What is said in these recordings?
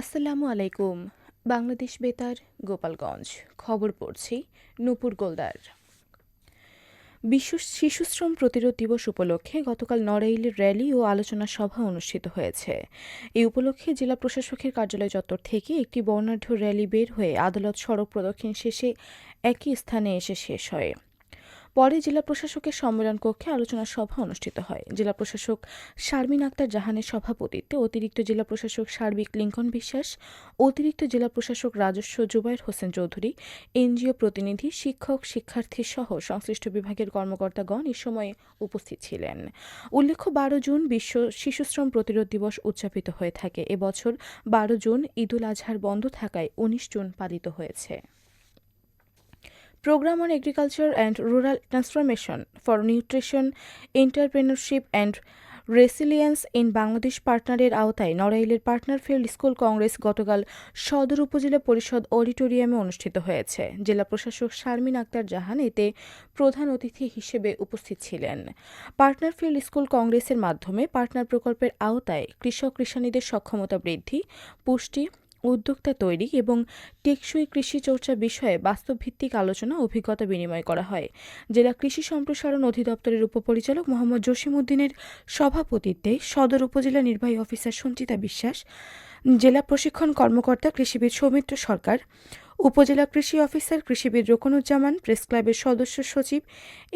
আসসালামু আলাইকুম, বাংলাদেশ বেতার, গোপালগঞ্জ। খবর পড়ছি নূপুর গোলদার। বিশ্ব শিশুশ্রম প্রতিরোধ দিবস উপলক্ষে গতকাল নড়াইলে র্যালি ও আলোচনা সভা অনুষ্ঠিত হয়েছে। এই উপলক্ষে জেলা প্রশাসকের কার্যালয় চত্বর থেকে একটি বর্ণাঢ্য র্যালি বের হয়ে আদালত সড়ক প্রদক্ষিণ শেষে একই স্থানে এসে শেষ হয়। পরে জেলা প্রশাসকের সম্মেলন কক্ষে আলোচনা সভা অনুষ্ঠিত হয়। জেলা প্রশাসক শারমিন আক্তার জাহানের সভাপতিত্বে অতিরিক্ত জেলা প্রশাসক সার্বিক লিঙ্কন বিশ্বাস, অতিরিক্ত জেলা প্রশাসক রাজস্ব জুবাইর হোসেন চৌধুরী, এনজিও প্রতিনিধি, শিক্ষক, শিক্ষার্থী সহ সংশ্লিষ্ট বিভাগের কর্মকর্তাগণ এ সময় উপস্থিত ছিলেন। উল্লেখ্য, বারো জুন বিশ্ব শিশুশ্রম প্রতিরোধ দিবস উদযাপিত হয়ে থাকে। এবছর বারো জুন ঈদুল আজহার বন্ধ থাকায় উনিশ জুন পালিত হয়েছে। Program on Agriculture and Rural Transformation for Nutrition, Entrepreneurship and resilience in Bangladesh পার্টনারের আওতায় নড়াইলের পার্টনার ফিল্ড স্কুল কংগ্রেস গতকাল সদর উপজেলা পরিষদ অডিটোরিয়ামে অনুষ্ঠিত হয়েছে। জেলা প্রশাসক শারমিন আক্তার জাহান এতে প্রধান অতিথি হিসেবে উপস্থিত ছিলেন। পার্টনার ফিল্ড স্কুল কংগ্রেসের মাধ্যমে পার্টনার প্রকল্পের আওতায় কৃষক কৃষানীদের সক্ষমতা বৃদ্ধি পুষ্টি উদ্যোক্তা তৈরি এবং টেকসই কৃষি চর্চা বিষয়ে বাস্তবভিত্তিক আলোচনা অভিজ্ঞতা বিনিময় করা হয়। জেলা কৃষি সম্প্রসারণ অধিদপ্তরের উপপরিচালক মোহাম্মদ জসিমউদ্দিনের সভাপতিত্বে সদর উপজেলা নির্বাহী অফিসার সঞ্চিতা বিশ্বাস, জেলা প্রশিক্ষণ কর্মকর্তা কৃষিবিদ সৌমিত্র সরকার, উপজেলা কৃষি অফিসার কৃষিবিদ রোকনুজ্জামান, প্রেস ক্লাবের সদস্য সচিব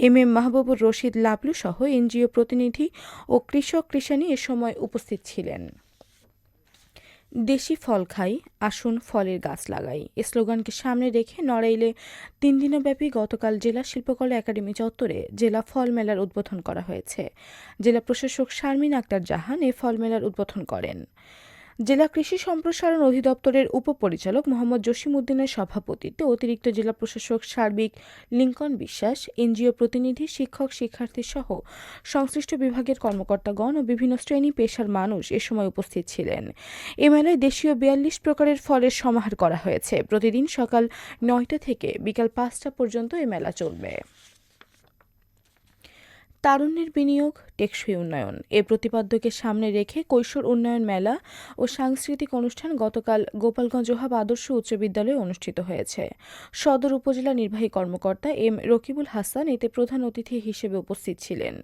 এম এম মাহবুবুর রশিদ লাবলু সহ এনজিও প্রতিনিধি ও কৃষক কৃষানি এ সময় উপস্থিত ছিলেন। দেশি ফল খাই, আসুন ফলের গাছ লাগাই। স্লোগানকে সামনে রেখে নড়াইলে তিন দিনব্যাপী গতকাল জেলা শিল্পকলা একাডেমি চত্বরে জেলা ফল মেলার উদ্বোধন করা হয়েছে। জেলা প্রশাসক শারমিন আক্তার জাহান এ ফল মেলার উদ্বোধন করেন। জেলা কৃষি সম্প্রসারণ অধিদপ্তরের উপপরিচালক মোহাম্মদ জসিমউদ্দিনের সভাপতিত্বে অতিরিক্ত জেলা প্রশাসক সার্বিক লিঙ্কন বিশ্বাস, এনজিও প্রতিনিধি, শিক্ষক, শিক্ষার্থী সহ সংশ্লিষ্ট বিভাগের কর্মকর্তাগণ ও বিভিন্ন শ্রেণি পেশার মানুষ এ সময় উপস্থিত ছিলেন। এ মেলায় দেশীয় বিয়াল্লিশ প্রকারের ফলের সমাহার করা হয়েছে। প্রতিদিন সকাল নয়টা থেকে বিকাল পাঁচটা পর্যন্ত এ মেলা চলবে। তারুণ্যের বিনিয়োগ, টেকসই উন্নয়ন। এ প্রতিপাদ্যকে সামনে রেখে কৈশোর উন্নয়ন মেলা ও সাংস্কৃতিক অনুষ্ঠান গতকাল গোপালগঞ্জ ওহাব আদর্শ উচ্চ বিদ্যালয়ে অনুষ্ঠিত হয়েছে। সদর উপজেলা নির্বাহী কর্মকর্তা এম রকিবুল হাসান এতে প্রধান অতিথি হিসেবে উপস্থিত ছিলেন।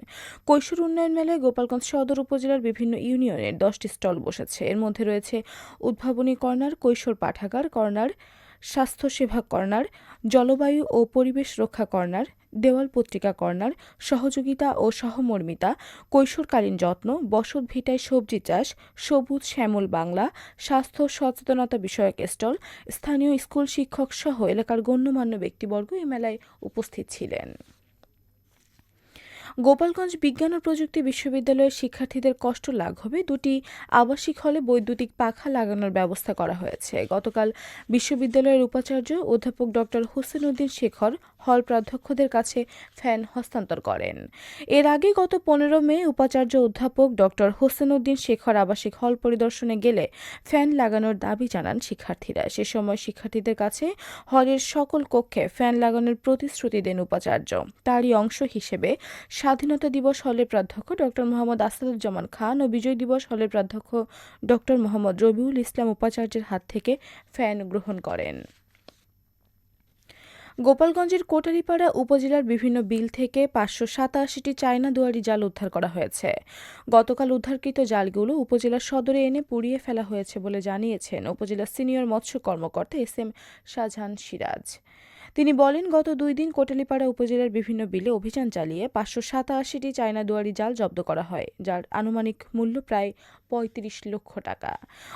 কৈশোর উন্নয়ন মেলায় গোপালগঞ্জ সদর উপজেলার বিভিন্ন ইউনিয়নের দশটি স্টল বসেছে। এর মধ্যে রয়েছে উদ্ভাবনী কর্নার, কৈশোর পাঠাগার কর্নার স্বাস্থ্যসেবা কর্নার, জলবায়ু ও পরিবেশ রক্ষা কর্নার, দেওয়াল পত্রিকা কর্নার, সহযোগিতা ও সহমর্মিতা, কৈশোরকালীন যত্ন, বসত ভিটায় সবজি চাষ, সবুজ শ্যামল বাংলা, স্বাস্থ্য সচেতনতা বিষয়ক স্টল, স্থানীয় স্কুল শিক্ষক সহ এলাকার গণ্যমান্য ব্যক্তিবর্গ এই মেলায় উপস্থিত ছিলেন। গোপালগঞ্জ বিজ্ঞান ও প্রযুক্তি বিশ্ববিদ্যালয়ের শিক্ষার্থীদের কষ্ট লাঘবে। দুটি আবাসিক হলে বৈদ্যুতিক পাখা লাগানোর ব্যবস্থা করা হয়েছে। গতকাল বিশ্ববিদ্যালয়ের উপাচার্য অধ্যাপক ডক্টর হোসেন উদ্দিন শেখর হল প্রাধ্যক্ষদের কাছে ফ্যান হস্তান্তর করেন। এর আগে গত পনেরো মে উপাচার্য অধ্যাপক ডক্টর হোসেন উদ্দিন শেখর আবাসিক হল পরিদর্শনে গেলে ফ্যান লাগানোর দাবি জানান শিক্ষার্থীরা। সে সময় শিক্ষার্থীদের কাছে হলের সকল কক্ষে ফ্যান লাগানোর প্রতিশ্রুতি দেন উপাচার্য। তারই অংশ হিসেবে স্বাধীনতা দিবস হলের প্রাধ্যক্ষ ডক্টর মোহাম্মদ আসাদুজ্জামান খান ও বিজয় দিবস হলের প্রাধ্যক্ষ ডক্টর মোহাম্মদ রবিউল ইসলাম উপাচার্যের হাত থেকে ফ্যান গ্রহণ করেন। গোপালগঞ্জের কোটালীপাড়া উপজেলার বিভিন্ন বিল থেকে পাঁচশো সাতাশিটি চায়না দুয়ারি জাল উদ্ধার করা হয়েছে। গতকাল উদ্ধারকৃত জালগুলো উপজেলার সদরে এনে পুড়িয়ে ফেলা হয়েছে বলে জানিয়েছেন উপজেলার সিনিয়র মৎস্য কর্মকর্তা এস এম শাহজাহান সিরাজ। তিনি বলেন, গত দুই দিন কোটালীপাড়া উপজেলার বিভিন্ন বিলে অভিযান চালিয়ে পাঁচশো সাতাশিটি চায়না দুয়ারি জাল জব্দ করা হয়, যার আনুমানিক মূল্য প্রায় পঁয়ত্রিশ লক্ষ টাকা।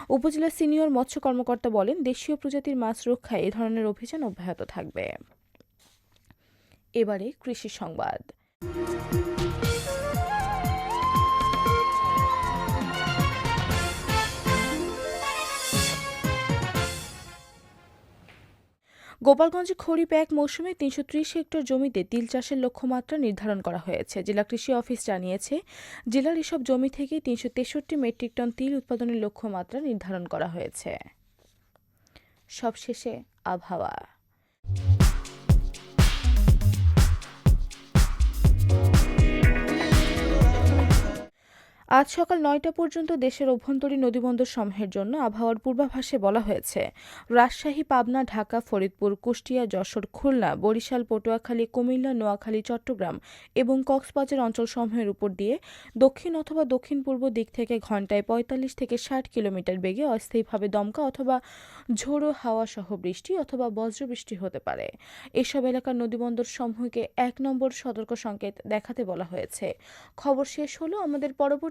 উপজেলার সিনিয়র মৎস্য কর্মকর্তা বলেন, দেশীয় প্রজাতির মাছ রক্ষায় এ ধরনের অভিযান অব্যাহত থাকবে। এবারে কৃষি সংবাদ। গোপালগঞ্জে খরিফ এক মৌসুমে তিনশো ত্রিশ হেক্টর জমিতে তিল চাষের লক্ষ্যমাত্রা নির্ধারণ করা হয়েছে, জেলা কৃষি অফিস জানিয়েছে। জেলার এসব জমি থেকে তিনশো তেষট্টি মেট্রিক টন তিল উৎপাদনের লক্ষ্যমাত্রা নির্ধারণ করা হয়েছে। সবশেষে আবহাওয়া। আজ সকাল নয়টা পর্যন্ত দেশের অভ্যন্তরীণ নদীবন্দর সমূহের জন্য আবহাওয়ার পূর্বাভাসে বলা হয়েছে। রাজশাহী, পাবনা, ঢাকা, ফরিদপুর, কুষ্টিয়া, যশোর, খুলনা, বরিশাল, পটুয়াখালী, কুমিল্লা, নোয়াখালী, চট্টগ্রাম এবং কক্সবাজার অঞ্চলসমূহের উপর দিয়ে দক্ষিণ অথবা দক্ষিণ পূর্ব দিক থেকে ঘন্টায় পঁয়তাল্লিশ থেকে ষাট কিলোমিটার বেগে অস্থায়ীভাবে দমকা অথবা ঝোড়ো হাওয়া সহ বৃষ্টি অথবা বজ্রবৃষ্টি হতে পারে। এসব এলাকার নদীবন্দর সমূহকে এক নম্বর সতর্ক সংকেত দেখাতে বলা হয়েছে। খবর শেষ হলো আমাদের